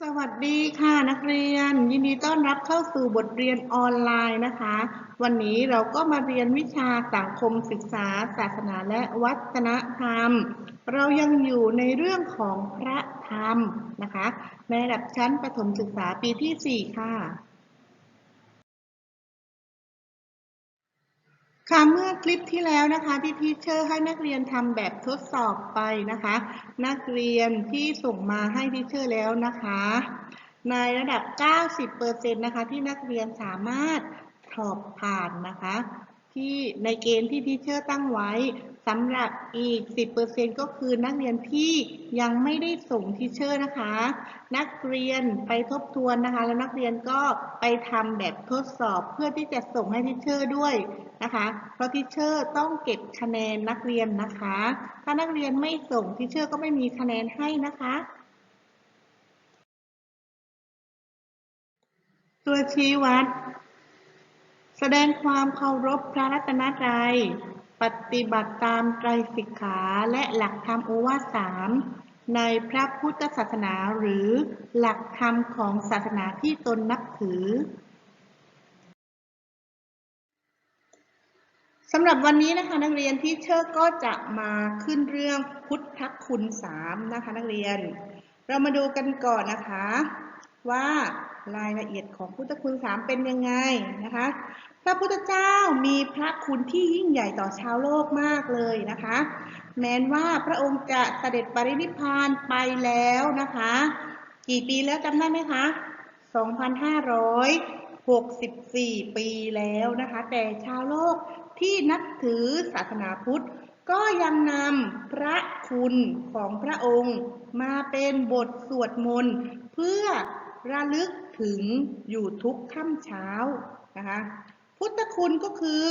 สวัสดีค่ะนักเรียน ยินดีต้อนรับเข้าสู่บทเรียนออนไลน์นะคะ วันนี้เราก็มาเรียนวิชาสังคมศึกษา ศาสนาและวัฒนธรรม เรายังอยู่ในเรื่องของพระธรรมนะคะ ในระดับชั้นประถมศึกษาปีที่ 4 ค่ะ ค่ะเมื่อคลิปที่แล้วนะคะที่ทีเชอร์ให้นักเรียนทำแบบทดสอบไปนะคะ นักเรียนที่ส่งมาให้ทีเชอร์แล้วนะคะ ในระดับ 90%นะคะที่นักเรียนสามารถสอบผ่านนะคะ ที่ในเกณฑ์ที่ทีเชอร์ตั้งไว้ สำหรับอีก 10%ก็คือนักเรียนที่ยังไม่ได้ส่งทีเชอร์นะคะ นักเรียนไปทบทวนนะคะ แล้วนักเรียนก็ไปทำแบบทดสอบเพื่อที่จะส่งให้ทีเชอร์ด้วยนะคะ เพราะทีเชอร์ต้องเก็บคะแนนนักเรียนนะคะ ถ้านักเรียนไม่ส่งทีเชอร์ก็ไม่มีคะแนนให้นะคะตัวชี้วัด แสดงความเคารพพระรัตนตรัย ปฏิบัติตามไตรสิกขาและหลักธรรมโอวาทสามในพระพุทธศาสนาหรือหลักธรรมของศาสนาที่ตนนับถือสำหรับวันนี้นะคะนักเรียนที่เชอร์ก็จะมาขึ้นเรื่องพุทธคุณสามนะคะนักเรียน เรามาดูกันก่อนนะคะว่า รายละเอียดของพุทธคุณสามเป็นยังไงนะคะ พระพุทธเจ้ามีพระคุณที่ยิ่งใหญ่ต่อชาวโลกมากเลยนะคะ แม้นว่าพระองค์จะเสด็จปรินิพพานไปแล้วนะคะ กี่ปีแล้วจำได้ไหมคะ 2,564 ปีแล้วนะคะ แต่ชาวโลกที่นับถือศาสนาพุทธก็ยังนำพระคุณของพระองค์มาเป็นบทสวดมนต์เพื่อระลึก ถึงอยู่ทุกค่ำเช้านะคะพุทธคุณก็คือ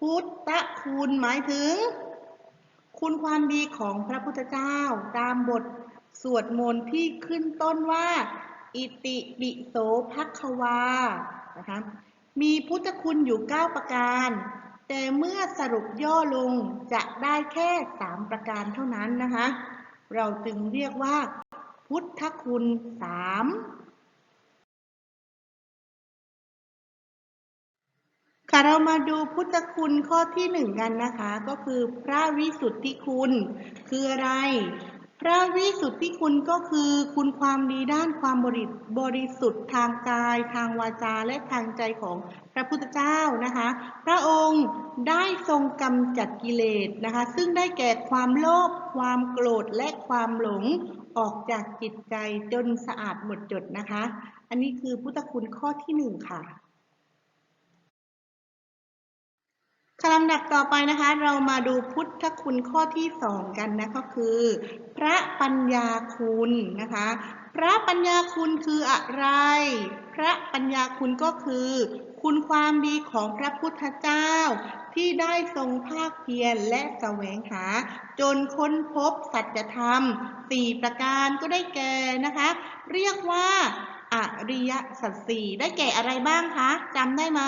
พุทธคุณหมายถึง คุณความดีของพระพุทธเจ้า ตามบทสวดมนต์ที่ขึ้นต้นว่า อิติปิโสภัควานะคะมีพุทธคุณอยู่ 9 ประการ แต่เมื่อสรุปย่อลงจะได้แค่ 3 ประการเท่านั้นนะคะ เราจึงเรียกว่า พุทธคุณ 3 ค่ะเรามาดูพุทธคุณข้อที่หนึ่งกันนะคะ ก็คือพระวิสุทธิคุณ คืออะไร พระวิสุทธิคุณก็คือคุณความดีด้านความบริบริสุทธิ์ทางกาย ทางวาจาและทางใจของพระพุทธเจ้านะคะ พระองค์ได้ทรงกำจัดกิเลสนะคะ ซึ่งได้แก่ความโลภความโกรธและความหลงออกจากจิตใจจนสะอาดหมดจดนะคะ อันนี้คือพุทธคุณข้อที่หนึ่งค่ะ ลำดับต่อไปนะคะ เรามาดูพุทธคุณข้อที่สองกันนะก็คือ พระปัญญาคุณนะคะ พระปัญญาคุณคืออะไร พระปัญญาคุณก็คือ คุณความดีของพระพุทธเจ้า ที่ได้ทรงภาคเพียรและแสวงหา จนค้นพบสัจธรรมสี่ประการก็ได้แก่นะคะ เรียกว่า อริยสัจสี่ได้แก่อะไรบ้างคะจำได้ไหม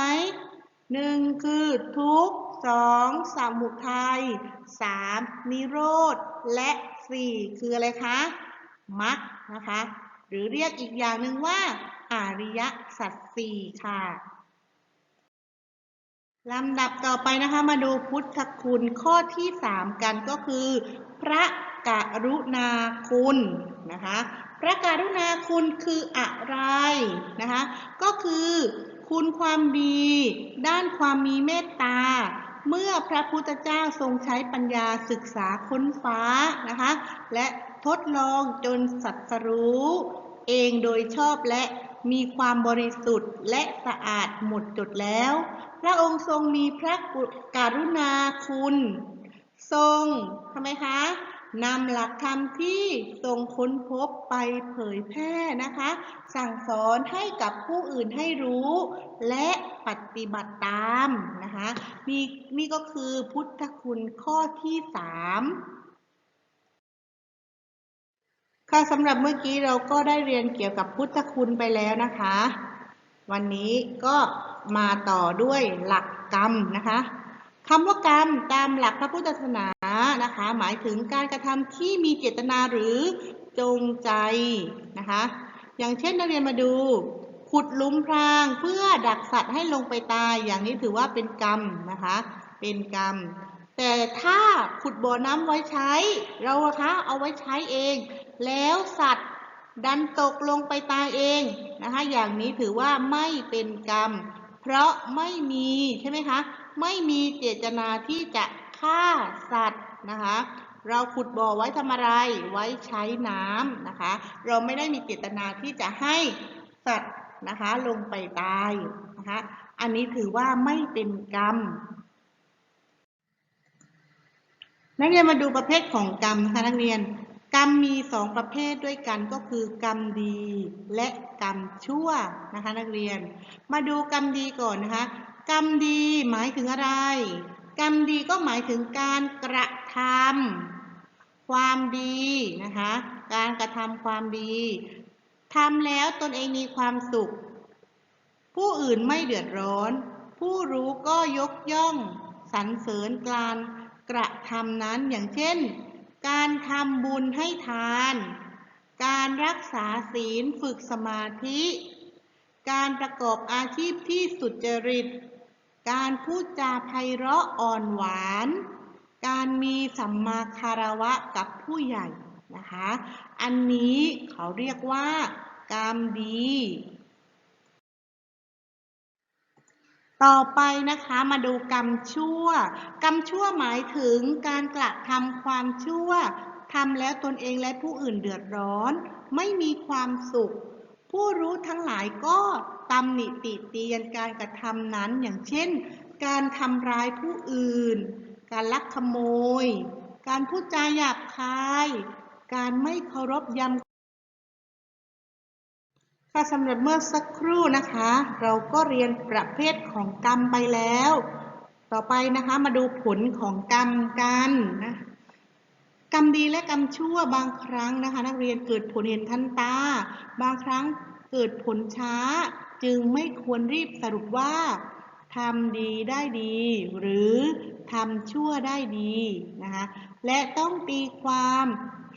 หนึ่งคือทุกสองสมุทัยสามนิโรธ และสี่คืออะไรคะมรรคนะคะ หรือเรียกอีกอย่างหนึ่งว่าอริยสัจสี่ค่ะลำดับต่อไปนะคะมาดูพุทธคุณข้อที่สามกันก็คือ พระกรุณาคุณนะคะ พระการุณาคุณคืออะไรนะคะ ก็คือคุณความดี ด้านความมีเมตตา เมื่อพระพุทธเจ้าทรงใช้ปัญญาศึกษาค้นฟ้านะคะ และทดลองจนสัตรู้ เองโดยชอบและมีความบริสุทธิ์และสะอาดหมดจดแล้ว พระองค์ทรงมีพระการุณาคุณ ทรงทำไมคะ นำหลักธรรมที่ทรงค้นพบไปเผยแพร่นะคะ สั่งสอนให้กับผู้อื่นให้รู้ และปฏิบัติตามนะคะนี่นี่ก็คือพุทธคุณข้อที่สามค่ะสำหรับเมื่อกี้เราก็ได้เรียนเกี่ยวกับพุทธคุณไปแล้วนะคะ วันนี้ก็มาต่อด้วยหลักกรรมนะคะคำว่ากรรมตามหลักพระพุทธศาสนา นะคะ หมายถึงการกระทำที่มีเจตนาหรือจงใจนะคะ อย่างเช่นนักเรียนมาดู ขุดลุมพรางเพื่อดักสัตว์ให้ลงไปตาย อย่างนี้ถือว่าเป็นกรรมนะคะ เป็นกรรม แต่ถ้าขุดบ่อน้ำไว้ใช้ เราคะเอาไว้ใช้เอง แล้วสัตว์ดันตกลงไปตายเองนะคะ อย่างนี้ถือว่าไม่เป็นกรรม เพราะไม่มีใช่ไหมคะ ไม่มีเจตนาที่จะฆ่าสัตว์ นะคะ เราขุดบ่อไว้ทำอะไรไว้ใช้น้ำนะคะ เราไม่ได้มีเจตนาที่จะให้สัตว์นะคะลงไปตายนะคะอันนี้ถือว่าไม่เป็นกรรมนักเรียนมาดูประเภทของกรรมนะคะนักเรียนกรรมมีสองประเภทด้วยกันก็คือกรรมดีและกรรมชั่วนะคะนักเรียน มาดูกรรมดีก่อนนะคะ กรรมดีหมายถึงอะไร กรรมดีก็หมายถึงการกระทำความดีนะคะ การกระทำความดีทำแล้วตนเองมีความสุข ผู้อื่นไม่เดือดร้อน ผู้รู้ก็ยกย่องสรรเสริญการกระทำนั้นอย่างเช่น การทำบุญให้ทาน การรักษาศีลฝึกสมาธิ การประกอบอาชีพที่สุจริต การพูดจาไพเราะอ่อนหวาน การมีสัมมาคารวะกับผู้ใหญ่นะคะ อันนี้เขาเรียกว่ากรรมดี ต่อไปนะคะมาดูกรรมชั่ว กรรมชั่วหมายถึงการกระทำความชั่วทำแล้วตนเองและผู้อื่นเดือดร้อน ไม่มีความสุข ผู้รู้ทั้งหลายก็ ตำหนิติเตียนการกระทำนั้น อย่างเช่น การทำร้ายผู้อื่น การลักขโมย การพูดจาหยาบคาย การไม่เคารพยำค่ะสำหรับเมื่อสักครู่นะคะ เราก็เรียนประเภทของกรรมไปแล้ว ต่อไปนะคะมาดูผลของกรรมกันนะกรรมดีและกรรมชั่วบางครั้งนะคะ นักเรียนเกิดผลเห็นทันตา บางครั้งเกิดผลช้า จึงไม่ควรรีบสรุปว่าทำดีได้ดี หรือทำชั่วได้ดีนะคะและต้องตีความ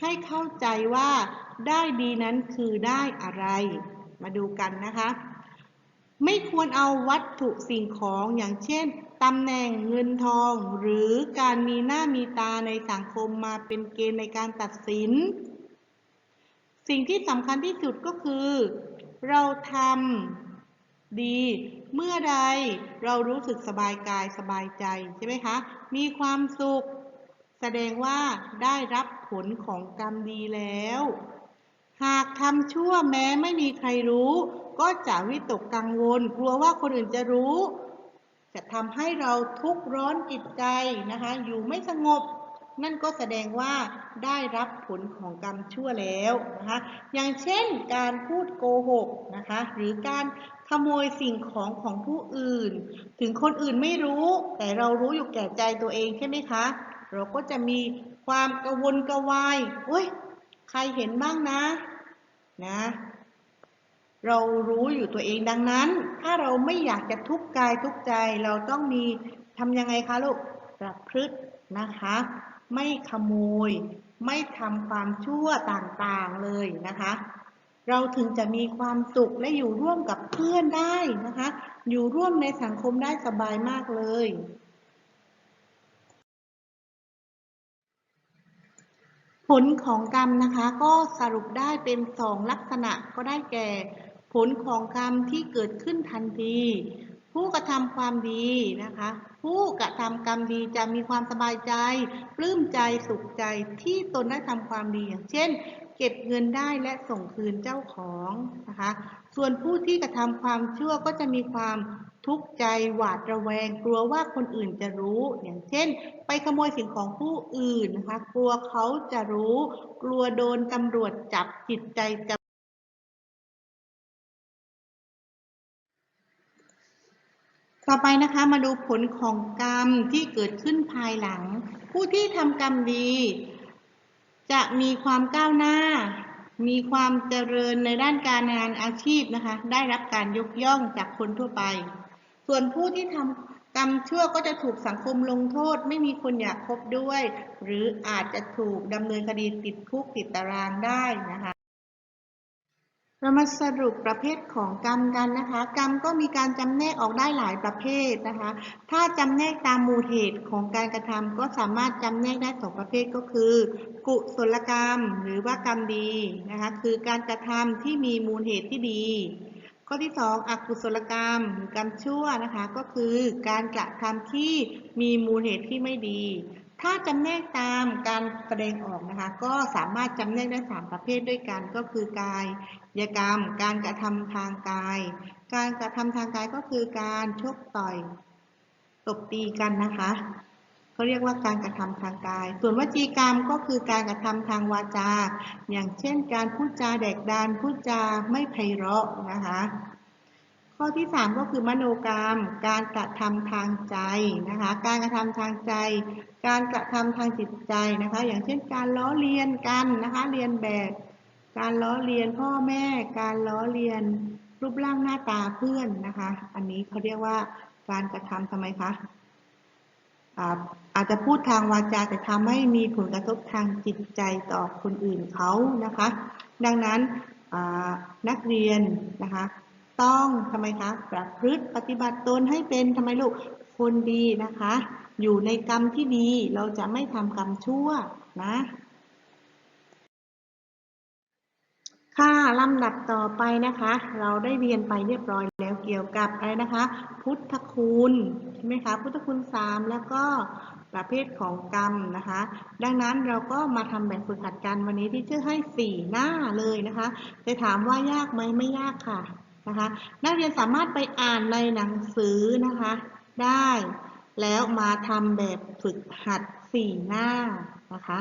ให้เข้าใจว่าได้ดีนั้นคือได้อะไร มาดูกันนะคะ ไม่ควรเอาวัตถุสิ่งของอย่างเช่นตำแหน่งเงินทอง หรือการมีหน้ามีตาในสังคมมาเป็นเกณฑ์ในการตัดสิน สิ่งที่สำคัญที่สุดก็คือ เราทำ ดี เมื่อใดเรารู้สึกสบายกายสบายใจใช่ไหมคะ มีความสุข แสดงว่าได้รับผลของกรรมดีแล้ว หากทำชั่วแม้ไม่มีใครรู้ ก็จะวิตกกังวล กลัวว่าคนอื่นจะรู้ จะทำให้เราทุกข์ร้อนจิตใจนะคะ อยู่ไม่สงบ นั่นก็แสดงว่าได้รับผลของกรรมชั่วแล้วนะคะ อย่างเช่นการพูดโกหกนะคะ หรือการ โมยสิ่งของของผู้อื่น ถึงคนอื่นไม่รู้ แต่เรารู้อยู่แก่ใจตัวเองใช่ไหมคะ เราก็จะมีความกระวนกระวายโอ้ยใครเห็นบ้างนะ นะ เรารู้อยู่ตัวเองดังนั้น ถ้าเราไม่อยากจะทุกข์กายทุกข์ใจ เราต้องมีทำยังไงคะลูกประพฤตินะคะ ไม่ขโมย ไม่ทำความชั่วต่างๆเลยนะคะ เราถึงจะมีความสุขและอยู่ร่วมกับเพื่อนได้นะคะ อยู่ร่วมในสังคมได้สบายมากเลย ผลของกรรมนะคะก็สรุปได้เป็นสองลักษณะก็ได้แก่ ผลของกรรมที่เกิดขึ้นทันที ผู้กระทำความดีนะคะ ผู้กระทำกรรมดีจะมีความสบายใจ ปลื้มใจสุขใจที่ตนได้ทำความดีอย่างเช่น เก็บเงินได้และส่งคืนเจ้าของนะคะ ส่วนผู้ที่กระทำความชั่วก็จะมีความทุกข์ใจหวาดระแวง กลัวว่าคนอื่นจะรู้ อย่างเช่น ไปขโมยสิ่งของผู้อื่นนะคะ กลัวเขาจะรู้ กลัวโดนตำรวจจับจิตใจจะต่อไปนะคะมาดูผลของกรรมที่เกิดขึ้นภายหลัง ผู้ที่ทำกรรมดี จะมีความก้าวหน้า มีความเจริญในด้านการงานอาชีพนะคะ ได้รับการยกย่องจากคนทั่วไป ส่วนผู้ที่ทำกรรมชั่วก็จะถูกสังคมลงโทษ ไม่มีคนอยากคบด้วย หรืออาจจะถูกดำเนินคดีติดคุกติดตารางได้นะคะ เรามาสรุปประเภทของกรรมกันนะคะ กรรมก็มีการจำแนกออกได้หลายประเภทนะคะ ถ้าจำแนกตามมูลเหตุของการกระทำก็สามารถจำแนกได้สองประเภทก็คือ กุศลกรรมหรือว่ากรรมดีนะคะคือการกระทำที่มีมูลเหตุที่ดี ข้อที่สองอกุศลกรรมหรือกรรมชั่วนะคะก็คือการกระทำที่มีมูลเหตุที่ไม่ดี ถ้าจำแนกตามการแสดงออกนะคะ ก็สามารถจำแนกได้สามประเภทด้วยกันก็คือกายยกรรม การกระทำทางกาย การกระทำทางกายก็คือการชกต่อยตบตีกันนะคะเขาเรียกว่าการกระทำทางกาย ส่วนวจีกรรมก็คือการกระทำทางวาจา อย่างเช่น การพูดจาแดกดานพูดจาไม่ไพเราะนะคะ ข้อที่ 3 ก็คือมโนกรรม การกระทำทางใจนะคะ การกระทำทางใจ การกระทำทางจิตใจนะคะ อย่างเช่นการล้อเลียนกันนะคะเรียนแบบ การล้อเลียนพ่อแม่ การล้อเลียนรูปร่างหน้าตาเพื่อนนะคะ อันนี้เขาเรียกว่าการกระทำทำไมคะอาจจะพูดทางวาจาแต่ทำให้มีผลกระทบทางจิตใจต่อคนอื่นเขานะคะ ดังนั้นนักเรียนนะคะ ต้องทำไมคะ ประพฤติปฏิบัติตนให้เป็นทำไมลูก คนดีนะคะ อยู่ในกรรมที่ดีเราจะไม่ทำกรรมชั่วนะค่ะลำดับต่อไปนะคะ เราได้เรียนไปเรียบร้อยแล้วเกี่ยวกับอะไรนะคะ พุทธคุณใช่ไหมคะ พุทธคุณสามแล้วก็ประเภทของกรรมนะคะ ดังนั้นเราก็มาทำแบบฝึกหัดกันวันนี้ที่ชื่อให้สี่หน้าเลยนะคะ จะถามว่ายากไหมไม่ยากค่ะ นะคะนักเรียนสามารถไปอ่านในหนังสือนะคะ ได้แล้วมาทำแบบฝึกหัดสี่หน้านะคะ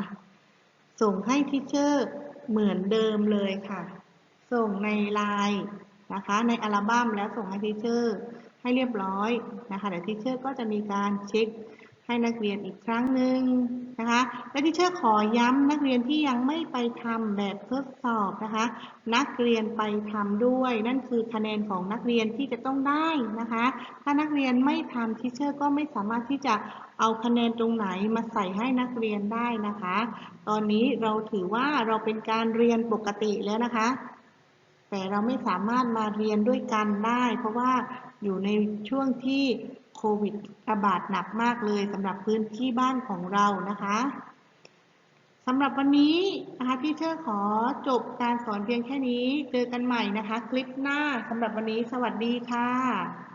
ส่งให้ทิเชอร์เหมือนเดิมเลยค่ะ ส่งในไลน์นะคะ ในอัลบั้มแล้วส่งให้ทิเชอร์ให้เรียบร้อยนะคะเดี๋ยวทิเชอร์ก็จะมีการเช็ค ให้นักเรียนอีกครั้งหนึ่งนะคะ และทิเชอร์ขอย้ำนักเรียนที่ยังไม่ไปทำแบบทดสอบนะคะ นักเรียนไปทำด้วย นั่นคือคะแนนของนักเรียนที่จะต้องได้นะคะ ถ้านักเรียนไม่ทำทิเชอร์ก็ไม่สามารถที่จะเอาคะแนนตรงไหนมาใส่ให้นักเรียนได้นะคะ ตอนนี้เราถือว่าเราเป็นการเรียนปกติแล้วนะคะ แต่เราไม่สามารถมาเรียนด้วยกันได้ เพราะว่าอยู่ในช่วงที่ โควิดระบาดหนักมากเลยสำหรับพื้นที่บ้านของเรานะคะสำหรับวันนี้นะคะที่เชอร์ขอจบการสอนเพียงแค่นี้ เจอกันใหม่นะคะ คลิปหน้าสำหรับวันนี้สวัสดีค่ะ